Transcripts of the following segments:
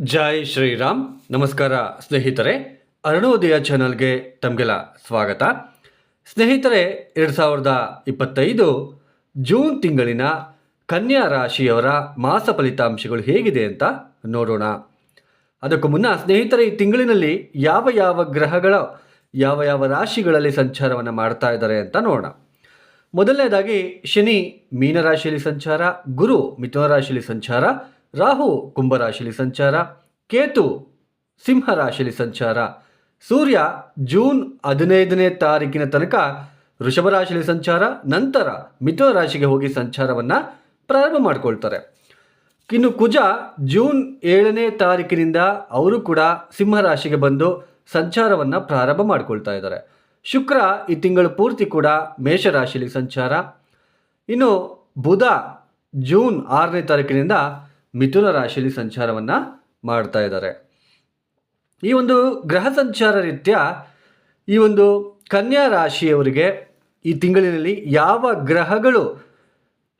ಜೈ ಶ್ರೀರಾಮ್. ನಮಸ್ಕಾರ ಸ್ನೇಹಿತರೆ, ಅರುಣೋದಯ ಚಾನಲ್ಗೆ ತಮಗೆಲ್ಲ ಸ್ವಾಗತ. ಸ್ನೇಹಿತರೆ, ಎರಡು ಸಾವಿರದ ಇಪ್ಪತ್ತೈದು ಜೂನ್ ತಿಂಗಳಿನ ಕನ್ಯಾ ರಾಶಿಯವರ ಮಾಸ ಫಲಿತಾಂಶಗಳು ಹೇಗಿದೆ ಅಂತ ನೋಡೋಣ. ಅದಕ್ಕೂ ಮುನ್ನ ಸ್ನೇಹಿತರೆ, ಈ ತಿಂಗಳಿನಲ್ಲಿ ಯಾವ ಯಾವ ಗ್ರಹಗಳ, ಯಾವ ಯಾವ ರಾಶಿಗಳಲ್ಲಿ ಸಂಚಾರವನ್ನು ಮಾಡ್ತಾ ಇದ್ದಾರೆ ಅಂತ ನೋಡೋಣ. ಮೊದಲನೇದಾಗಿ ಶನಿ ಮೀನರಾಶಿಯಲ್ಲಿ ಸಂಚಾರ, ಗುರು ಮಿಥುನ ರಾಶಿಯಲ್ಲಿ ಸಂಚಾರ ರಾಹು ಕುಂಭರಾಶಿಲಿ ಸಂಚಾರ, ಕೇತು ಸಿಂಹ ರಾಶಿಯಲ್ಲಿ ಸಂಚಾರ, ಸೂರ್ಯ ಜೂನ್ ಹದಿನೈದನೇ ತಾರೀಕಿನ ತನಕ ಋಷಭ ರಾಶಿಯಲ್ಲಿ ಸಂಚಾರ, ನಂತರ ಮಿಥುನ ರಾಶಿಗೆ ಹೋಗಿ ಸಂಚಾರವನ್ನು ಪ್ರಾರಂಭ ಮಾಡಿಕೊಳ್ತಾರೆ. ಇನ್ನು ಕುಜ ಜೂನ್ ಏಳನೇ ತಾರೀಕಿನಿಂದ ಅವರು ಕೂಡ ಸಿಂಹ ರಾಶಿಗೆ ಬಂದು ಸಂಚಾರವನ್ನು ಪ್ರಾರಂಭ ಮಾಡಿಕೊಳ್ತಾ ಇದ್ದಾರೆ. ಶುಕ್ರ ಈ ತಿಂಗಳು ಪೂರ್ತಿ ಕೂಡ ಮೇಷರಾಶಿಯಲ್ಲಿ ಸಂಚಾರ. ಇನ್ನು ಬುಧ ಜೂನ್ ಆರನೇ ತಾರೀಕಿನಿಂದ ಮಿಥುನ ರಾಶಿಯಲ್ಲಿ ಸಂಚಾರವನ್ನು ಮಾಡ್ತಾ ಇದ್ದಾರೆ. ಈ ಒಂದು ಗ್ರಹ ಸಂಚಾರ ರೀತ್ಯ ಈ ಒಂದು ಕನ್ಯಾ ರಾಶಿಯವರಿಗೆ ಈ ತಿಂಗಳಿನಲ್ಲಿ ಯಾವ ಗ್ರಹಗಳು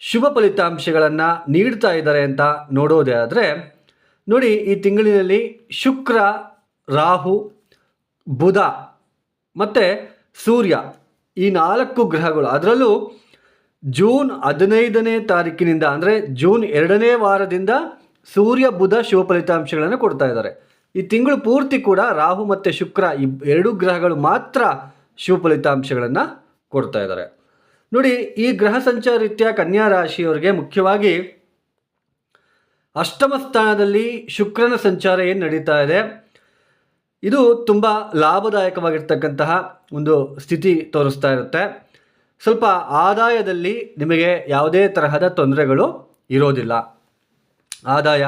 ಶುಭ ಫಲಿತಾಂಶಗಳನ್ನು ನೀಡ್ತಾ ಇದ್ದಾರೆ ಅಂತ ನೋಡೋದೇ ಆದರೆ, ನೋಡಿ ಈ ತಿಂಗಳಿನಲ್ಲಿ ಶುಕ್ರ, ರಾಹು, ಬುಧ ಮತ್ತು ಸೂರ್ಯ ಈ ನಾಲ್ಕು ಗ್ರಹಗಳು, ಅದರಲ್ಲೂ ಜೂನ್ ಹದಿನೈದನೇ ತಾರೀಕಿನಿಂದ, ಅಂದರೆ ಜೂನ್ ಎರಡನೇ ವಾರದಿಂದ ಸೂರ್ಯ, ಬುಧ ಶುಭ ಫಲಿತಾಂಶಗಳನ್ನು ಕೊಡ್ತಾ ಇದ್ದಾರೆ. ಈ ತಿಂಗಳು ಪೂರ್ತಿ ಕೂಡ ರಾಹು ಮತ್ತು ಶುಕ್ರ ಈ ಎರಡು ಗ್ರಹಗಳು ಮಾತ್ರ ಶುಭ ಫಲಿತಾಂಶಗಳನ್ನು ಕೊಡ್ತಾ ಇದ್ದಾರೆ. ನೋಡಿ, ಈ ಗ್ರಹ ಸಂಚಾರ ರೀತ್ಯ ಕನ್ಯಾ ರಾಶಿಯವರಿಗೆ ಮುಖ್ಯವಾಗಿ ಅಷ್ಟಮ ಸ್ಥಾನದಲ್ಲಿ ಶುಕ್ರನ ಸಂಚಾರ ಏನು ನಡೀತಾ ಇದೆ? ಇದು ತುಂಬ ಲಾಭದಾಯಕವಾಗಿರ್ತಕ್ಕಂತಹ ಒಂದು ಸ್ಥಿತಿ ತೋರಿಸ್ತಾ ಇರುತ್ತೆ. ಸ್ವಲ್ಪ ಆದಾಯದಲ್ಲಿ ನಿಮಗೆ ಯಾವುದೇ ತರಹದ ತೊಂದರೆಗಳು ಇರೋದಿಲ್ಲ. ಆದಾಯ,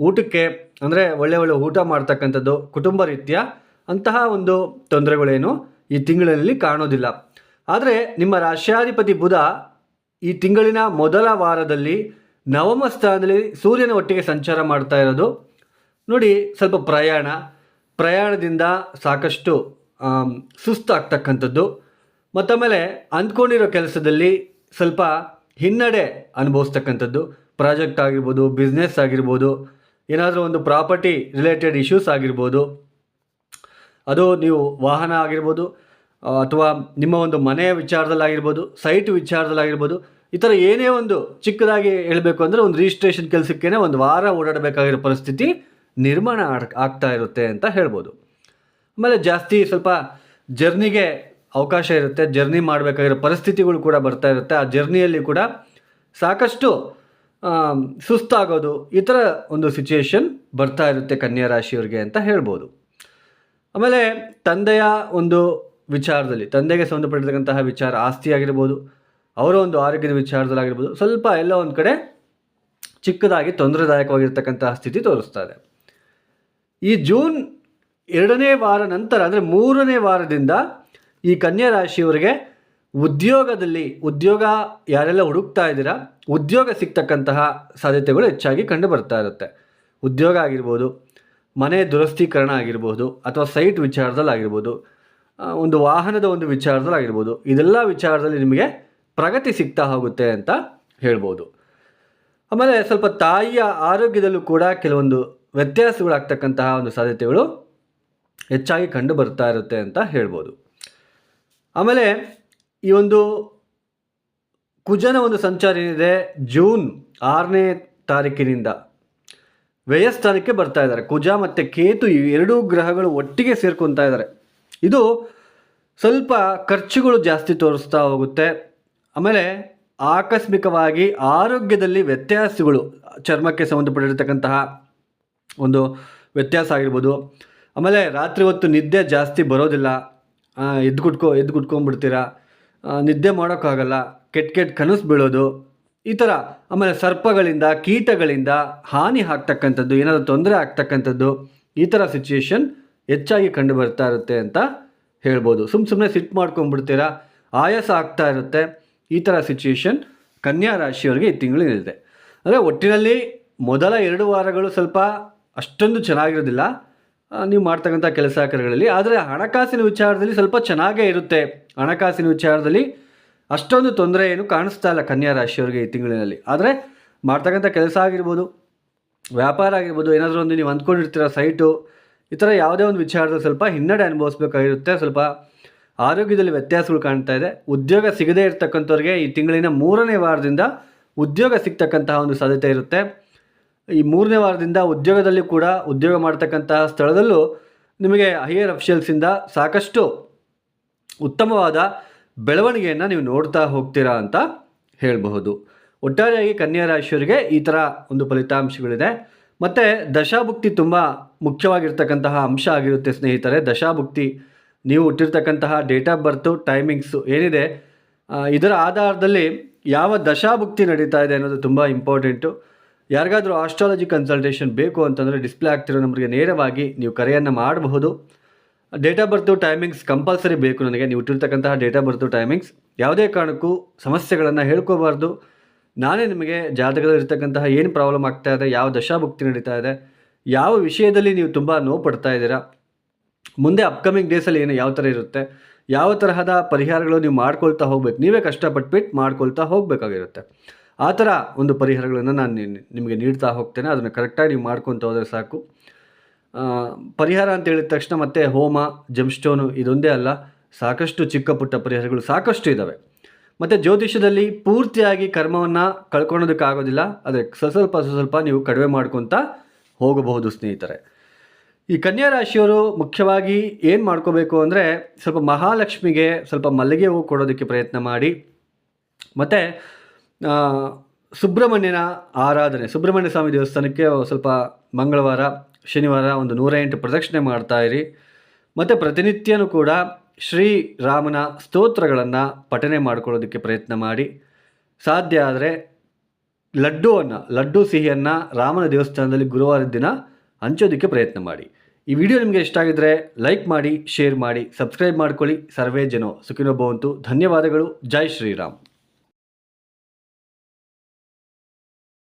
ಊಟಕ್ಕೆ, ಅಂದರೆ ಒಳ್ಳೆ ಒಳ್ಳೆ ಊಟ ಮಾಡ್ತಕ್ಕಂಥದ್ದು, ಕುಟುಂಬ ರೀತಿಯ ಅಂತಹ ಒಂದು ತೊಂದರೆಗಳೇನು ಈ ತಿಂಗಳಲ್ಲಿ ಕಾಣೋದಿಲ್ಲ. ಆದರೆ ನಿಮ್ಮ ರಾಶ್ಯಾಧಿಪತಿ ಬುಧ ಈ ತಿಂಗಳಿನ ಮೊದಲ ವಾರದಲ್ಲಿ ನವಮ ಸ್ಥಾನದಲ್ಲಿ ಸೂರ್ಯನ ಒಟ್ಟಿಗೆ ಸಂಚಾರ ಮಾಡ್ತಾ ಇರೋದು. ನೋಡಿ, ಸ್ವಲ್ಪ ಪ್ರಯಾಣ. ಪ್ರಯಾಣದಿಂದ ಸಾಕಷ್ಟು ಸುಸ್ತಾಗ್ತಕ್ಕಂಥದ್ದು. ಮತ್ತೊಮ್ಮೆಲೆ ಅಂದ್ಕೊಂಡಿರೋ ಕೆಲಸದಲ್ಲಿ ಸ್ವಲ್ಪ ಹಿನ್ನಡೆ ಅನುಭವಿಸ್ತಕ್ಕಂಥದ್ದು. ಪ್ರಾಜೆಕ್ಟ್ ಆಗಿರ್ಬೋದು, ಬಿಸ್ನೆಸ್ ಆಗಿರ್ಬೋದು, ಏನಾದರೂ ಒಂದು ಪ್ರಾಪರ್ಟಿ ರಿಲೇಟೆಡ್ ಇಶ್ಯೂಸ್ ಆಗಿರ್ಬೋದು. ಅದು ನೀವು ವಾಹನ ಆಗಿರ್ಬೋದು, ಅಥವಾ ನಿಮ್ಮ ಒಂದು ಮನೆಯ ವಿಚಾರದಲ್ಲಾಗಿರ್ಬೋದು ಸೈಟ್ ವಿಚಾರದಲ್ಲಾಗಿರ್ಬೋದು ಈ ಥರ ಏನೇ ಒಂದು ಚಿಕ್ಕದಾಗಿ ಹೇಳಬೇಕು ಅಂದರೆ ಒಂದು ರಿಜಿಸ್ಟ್ರೇಷನ್ ಕೆಲಸಕ್ಕೇ ಒಂದು ವಾರ ಓಡಾಡಬೇಕಾಗಿರೋ ಪರಿಸ್ಥಿತಿ ನಿರ್ಮಾಣ ಆಗ್ತಾ ಇರುತ್ತೆ ಅಂತ ಹೇಳ್ಬೋದು. ಆಮೇಲೆ ಜಾಸ್ತಿ ಸ್ವಲ್ಪ ಜರ್ನಿಗೆ ಅವಕಾಶ ಇರುತ್ತೆ ಜರ್ನಿ ಮಾಡಬೇಕಾಗಿರೋ ಪರಿಸ್ಥಿತಿಗಳು ಕೂಡ ಬರ್ತಾ ಇರುತ್ತೆ. ಆ ಜರ್ನಿಯಲ್ಲಿ ಕೂಡ ಸಾಕಷ್ಟು ಸುಸ್ತಾಗೋದು ಈ ಥರ ಒಂದು ಸಿಚುಯೇಷನ್ ಬರ್ತಾ ಇರುತ್ತೆ ಕನ್ಯಾ ರಾಶಿಯವ್ರಿಗೆ ಅಂತ ಹೇಳ್ಬೋದು. ಆಮೇಲೆ ತಂದೆಯ ಒಂದು ವಿಚಾರದಲ್ಲಿ, ತಂದೆಗೆ ಸಂಬಂಧಪಟ್ಟಿರ್ತಕ್ಕಂತಹ ವಿಚಾರ ಆಸ್ತಿ ಆಗಿರ್ಬೋದು ಅವರ ಒಂದು ಆರೋಗ್ಯದ ವಿಚಾರದಲ್ಲಾಗಿರ್ಬೋದು, ಸ್ವಲ್ಪ ಎಲ್ಲ ಒಂದು ಕಡೆ ಚಿಕ್ಕದಾಗಿ ತೊಂದರೆದಾಯಕವಾಗಿರ್ತಕ್ಕಂತಹ ಸ್ಥಿತಿ ತೋರಿಸ್ತಾರೆ ಈ ಜೂನ್ ಎರಡನೇ ವಾರ ನಂತರ, ಅಂದರೆ ಮೂರನೇ ವಾರದಿಂದ ಈ ಕನ್ಯಾ ರಾಶಿಯವರಿಗೆ ಉದ್ಯೋಗದಲ್ಲಿ ಉದ್ಯೋಗ ಯಾರೆಲ್ಲ ಹುಡುಕ್ತಾ ಇದ್ದೀರಾ, ಉದ್ಯೋಗ ಸಿಗ್ತಕ್ಕಂತಹ ಸಾಧ್ಯತೆಗಳು ಹೆಚ್ಚಾಗಿ ಕಂಡು ಬರ್ತಾ ಇರುತ್ತೆ. ಉದ್ಯೋಗ ಆಗಿರ್ಬೋದು, ಮನೆ ದುರಸ್ತೀಕರಣ ಆಗಿರ್ಬೋದು, ಅಥವಾ ಸೈಟ್ ವಿಚಾರದಲ್ಲಿ ಆಗಿರ್ಬೋದು ಒಂದು ವಾಹನದ ಒಂದು ವಿಚಾರದಲ್ಲಿ ಆಗಿರ್ಬೋದು, ಇದೆಲ್ಲ ವಿಚಾರದಲ್ಲಿ ನಿಮಗೆ ಪ್ರಗತಿ ಸಿಗ್ತಾ ಹೋಗುತ್ತೆ ಅಂತ ಹೇಳ್ಬೋದು. ಆಮೇಲೆ ಸ್ವಲ್ಪ ತಾಯಿಯ ಆರೋಗ್ಯದಲ್ಲೂ ಕೂಡ ಕೆಲವೊಂದು ವ್ಯತ್ಯಾಸಗಳಾಗ್ತಕ್ಕಂತಹ ಒಂದು ಸಾಧ್ಯತೆಗಳು ಹೆಚ್ಚಾಗಿ ಕಂಡು ಬರ್ತಾ ಇರುತ್ತೆ ಅಂತ ಹೇಳ್ಬೋದು. ಆಮೇಲೆ ಈ ಒಂದು ಕುಜನ ಒಂದು ಸಂಚಾರ ಏನಿದೆ ಜೂನ್ ಆರನೇ ತಾರೀಕಿನಿಂದ. ವ್ಯಯಸ್ಥಾನಕ್ಕೆ ಬರ್ತಾ ಇದ್ದಾರೆ. ಕುಜ ಮತ್ತು ಕೇತು ಈ ಎರಡೂ ಗ್ರಹಗಳು ಒಟ್ಟಿಗೆ ಸೇರ್ಕೊತಾ ಇದ್ದಾರೆ. ಇದು ಸ್ವಲ್ಪ ಖರ್ಚುಗಳು ಜಾಸ್ತಿ ತೋರಿಸ್ತಾ ಹೋಗುತ್ತೆ. ಆಮೇಲೆ ಆಕಸ್ಮಿಕವಾಗಿ ಆರೋಗ್ಯದಲ್ಲಿ ವ್ಯತ್ಯಾಸಗಳು, ಚರ್ಮಕ್ಕೆ ಸಂಬಂಧಪಟ್ಟಿರ್ತಕ್ಕಂತಹ ಒಂದು ವ್ಯತ್ಯಾಸ ಆಗಿರ್ಬೋದು. ಆಮೇಲೆ ರಾತ್ರಿ ಹೊತ್ತು ನಿದ್ದೆ ಜಾಸ್ತಿ ಬರೋದಿಲ್ಲ. ಎದ್ದು ಕುಟ್ಕೊ ಎದ್ದು ಕುಟ್ಕೊಂಡ್ಬಿಡ್ತೀರಾ ನಿದ್ದೆ ಮಾಡೋಕ್ಕಾಗಲ್ಲ ಕೆಟ್ಟ ಕೆಟ್ಟ ಕನಸು ಬೀಳೋದು, ಈ ಥರ. ಆಮೇಲೆ ಸರ್ಪಗಳಿಂದ, ಕೀಟಗಳಿಂದ ಹಾನಿ ಆಗ್ತಕ್ಕಂಥದ್ದು, ಏನಾದರೂ ತೊಂದರೆ ಆಗ್ತಕ್ಕಂಥದ್ದು, ಈ ಥರ ಸಿಚುಯೇಷನ್ ಹೆಚ್ಚಾಗಿ ಕಂಡು ಬರ್ತಾ ಇರುತ್ತೆ ಅಂತ ಹೇಳ್ಬೋದು. ಸುಮ್ಮ ಸುಮ್ಮನೆ ಸಿಟ್ಟು ಮಾಡ್ಕೊಂಡ್ಬಿಡ್ತೀರಾ? ಆಯಾಸ ಆಗ್ತಾ ಇರುತ್ತೆ. ಈ ಥರ ಸಿಚುಯೇಷನ್ ಕನ್ಯಾ ರಾಶಿಯವರಿಗೆ ಈ ತಿಂಗಳಿನಿದೆ ಅಂದರೆ ಒಟ್ಟಿನಲ್ಲಿ ಮೊದಲ ಎರಡು ವಾರಗಳು ಸ್ವಲ್ಪ ಅಷ್ಟೊಂದು ಚೆನ್ನಾಗಿರೋದಿಲ್ಲ. ನೀವು ಮಾಡ್ತಕ್ಕಂಥ ಕೆಲಸ ಕಾರ್ಯಗಳಲ್ಲಿ, ಆದರೆ ಹಣಕಾಸಿನ ವಿಚಾರದಲ್ಲಿ ಸ್ವಲ್ಪ ಚೆನ್ನಾಗೇ ಇರುತ್ತೆ. ಹಣಕಾಸಿನ ವಿಚಾರದಲ್ಲಿ ಅಷ್ಟೊಂದು ತೊಂದರೆ ಏನು ಕಾಣಿಸ್ತಾ ಇಲ್ಲ ಕನ್ಯಾ ರಾಶಿಯವರಿಗೆ ಈ ತಿಂಗಳಿನಲ್ಲಿ. ಆದರೆ ಮಾಡ್ತಕ್ಕಂಥ ಕೆಲಸ ಆಗಿರ್ಬೋದು, ವ್ಯಾಪಾರ ಆಗಿರ್ಬೋದು, ಏನಾದರೂ ಒಂದು ನೀವು ಅಂದ್ಕೊಂಡಿರ್ತೀರ ಸೈಟು, ಈ ಥರ ಯಾವುದೇ ಒಂದು ವಿಚಾರದಲ್ಲಿ ಸ್ವಲ್ಪ ಹಿನ್ನಡೆ ಅನುಭವಿಸ್ಬೇಕಾಗಿರುತ್ತೆ. ಸ್ವಲ್ಪ ಆರೋಗ್ಯದಲ್ಲಿ ವ್ಯತ್ಯಾಸಗಳು ಕಾಣ್ತಾ ಇದೆ. ಉದ್ಯೋಗ ಸಿಗದೇ ಇರತಕ್ಕಂಥವ್ರಿಗೆ ಈ ತಿಂಗಳಿನ ಮೂರನೇ ವಾರದಿಂದ ಉದ್ಯೋಗ ಸಿಗ್ತಕ್ಕಂತಹ ಒಂದು ಸಾಧ್ಯತೆ ಇರುತ್ತೆ. ಈ ಮೂರನೇ ವಾರದಿಂದ ಉದ್ಯೋಗದಲ್ಲಿ ಕೂಡ ಉದ್ಯೋಗ ಮಾಡ್ತಕ್ಕಂತಹ ಸ್ಥಳದಲ್ಲೂ ನಿಮಗೆ ಹೈಯರ್ ಅಫಿಷಿಯಲ್ಸಿಂದ ಸಾಕಷ್ಟು ಉತ್ತಮವಾದ ಬೆಳವಣಿಗೆಯನ್ನು ನೀವು ನೋಡ್ತಾ ಹೋಗ್ತೀರಾ ಅಂತ ಹೇಳಬಹುದು. ಒಟ್ಟಾರೆಯಾಗಿ ಕನ್ಯಾ ರಾಶಿಯವರಿಗೆ ಈ ಥರ ಒಂದು ಫಲಿತಾಂಶಗಳಿದೆ. ಮತ್ತು ದಶಾಭುಕ್ತಿ ತುಂಬ ಮುಖ್ಯವಾಗಿರ್ತಕ್ಕಂತಹ ಅಂಶ ಆಗಿರುತ್ತೆ ಸ್ನೇಹಿತರೆ. ದಶಾಭುಕ್ತಿ, ನೀವು ಹುಟ್ಟಿರ್ತಕ್ಕಂತಹ ಡೇಟ್ ಆಫ್ ಬರ್ತು, ಟೈಮಿಂಗ್ಸು ಏನಿದೆ ಇದರ ಆಧಾರದಲ್ಲಿ ಯಾವ ದಶಾಭುಕ್ತಿ ನಡೀತಾ ಇದೆ ಅನ್ನೋದು ತುಂಬ ಇಂಪಾರ್ಟೆಂಟು. ಯಾರಿಗಾದರೂ ಆಸ್ಟ್ರಾಲಜಿ ಕನ್ಸಲ್ಟೇಷನ್ ಬೇಕು ಅಂತಂದರೆ ಡಿಸ್ಪ್ಲೇ ಆಗ್ತಿರೋ ನಂಬರ್ಗೆ ನೇರವಾಗಿ ನೀವು ಕರೆಯನ್ನು ಮಾಡಬಹುದು. Date of birth timings compulsory ಬೇಕು ನನಗೆ. ನೀವು ಇಟ್ಟಿರ್ತಕ್ಕಂತಹ ಡೇಟ್ ಆಫ್ ಬರ್ತು ಟೈಮಿಂಗ್ಸ್ ಯಾವುದೇ ಕಾರಣಕ್ಕೂ ಸಮಸ್ಯೆಗಳನ್ನು ಹೇಳ್ಕೋಬಾರ್ದು. ನಾನೇ ನಿಮಗೆ ಜಾತಕದಲ್ಲಿ ಇರ್ತಕ್ಕಂತಹ ಏನು ಪ್ರಾಬ್ಲಮ್ ಆಗ್ತಾ ಇದೆ, ಯಾವ ದಶಾಭುಕ್ತಿ ನಡೀತಾ ಇದೆ, ಯಾವ ವಿಷಯದಲ್ಲಿ ನೀವು ತುಂಬ ನೋವು ಪಡ್ತಾ ಇದ್ದೀರಾ, ಮುಂದೆ ಅಪ್ಕಮಿಂಗ್ ಡೇಸಲ್ಲಿ ಏನು ಯಾವ ಥರ ಇರುತ್ತೆ, ಯಾವ ತರಹದ ಪರಿಹಾರಗಳು ನೀವು ಮಾಡ್ಕೊಳ್ತಾ ಹೋಗ್ಬೇಕು, ನೀವೇ ಕಷ್ಟಪಟ್ಬಿಟ್ಟು ಮಾಡ್ಕೊಳ್ತಾ ಹೋಗಬೇಕಾಗಿರುತ್ತೆ. ಆ ಥರ ಒಂದು ಪರಿಹಾರಗಳನ್ನು ನಾನು ನಿಮಗೆ ನೀಡ್ತಾ ಹೋಗ್ತೇನೆ. ಅದನ್ನು ಕರೆಕ್ಟಾಗಿ ನೀವು ಮಾಡ್ಕೊತ ಹೋದರೆ ಸಾಕು. ಪರಿಹಾರ ಅಂತ ಹೇಳಿದ ತಕ್ಷಣ ಮತ್ತೆ ಹೋಮ ಜಮ್ಸ್ಟೋನು ಇದೊಂದೇ ಅಲ್ಲ, ಸಾಕಷ್ಟು ಚಿಕ್ಕ ಪುಟ್ಟ ಪರಿಹಾರಗಳು ಸಾಕಷ್ಟು ಇದ್ದಾವೆ ಮತ್ತು ಜ್ಯೋತಿಷ್ಯದಲ್ಲಿ ಪೂರ್ತಿಯಾಗಿ ಕರ್ಮವನ್ನು ಕಳ್ಕೊಳೋದಕ್ಕಾಗೋದಿಲ್ಲ ಆದರೆ ಸ್ವಲ್ಪ ಸ್ವಲ್ಪ ನೀವು ಕಡಿಮೆ ಮಾಡ್ಕೊತ ಹೋಗಬಹುದು ಸ್ನೇಹಿತರೆ. ಈ ಕನ್ಯಾ ರಾಶಿಯವರು ಮುಖ್ಯವಾಗಿ ಏನು ಮಾಡ್ಕೋಬೇಕು ಅಂದರೆ ಸ್ವಲ್ಪ ಮಹಾಲಕ್ಷ್ಮಿಗೆ ಸ್ವಲ್ಪ ಮಲ್ಲಿಗೆ ಹೂ ಕೊಡೋದಕ್ಕೆ ಪ್ರಯತ್ನ ಮಾಡಿ. ಮತ್ತು ಸುಬ್ರಹ್ಮಣ್ಯನ ಆರಾಧನೆ, ಸುಬ್ರಹ್ಮಣ್ಯ ಸ್ವಾಮಿ ದೇವಸ್ಥಾನಕ್ಕೆ ಸ್ವಲ್ಪ ಮಂಗಳವಾರ, ಶನಿವಾರ ಒಂದು ನೂರ ಎಂಟು ಪ್ರದಕ್ಷಿಣೆ ಇರಿ. ಮತ್ತು ಪ್ರತಿನಿತ್ಯನೂ ಕೂಡ ಶ್ರೀರಾಮನ ಸ್ತೋತ್ರಗಳನ್ನು ಪಠನೆ ಮಾಡ್ಕೊಳ್ಳೋದಕ್ಕೆ ಪ್ರಯತ್ನ ಮಾಡಿ. ಸಾಧ್ಯ ಆದರೆ ಲಡ್ಡುವನ್ನು, ಲಡ್ಡು ಸಿಹಿಯನ್ನು ರಾಮನ ದೇವಸ್ಥಾನದಲ್ಲಿ ಗುರುವಾರದ ದಿನ ಹಂಚೋದಕ್ಕೆ ಪ್ರಯತ್ನ ಮಾಡಿ. ಈ ವಿಡಿಯೋ ನಿಮಗೆ ಇಷ್ಟ ಆಗಿದ್ರೆ ಲೈಕ್ ಮಾಡಿ, ಶೇರ್ ಮಾಡಿ, ಸಬ್ಸ್ಕ್ರೈಬ್ ಮಾಡ್ಕೊಳ್ಳಿ. ಸರ್ವೇ ಜನೋ ಸುಖಿನೋ ಭವಂತು. ಧನ್ಯವಾದಗಳು. ಜೈ ಶ್ರೀರಾಮ್.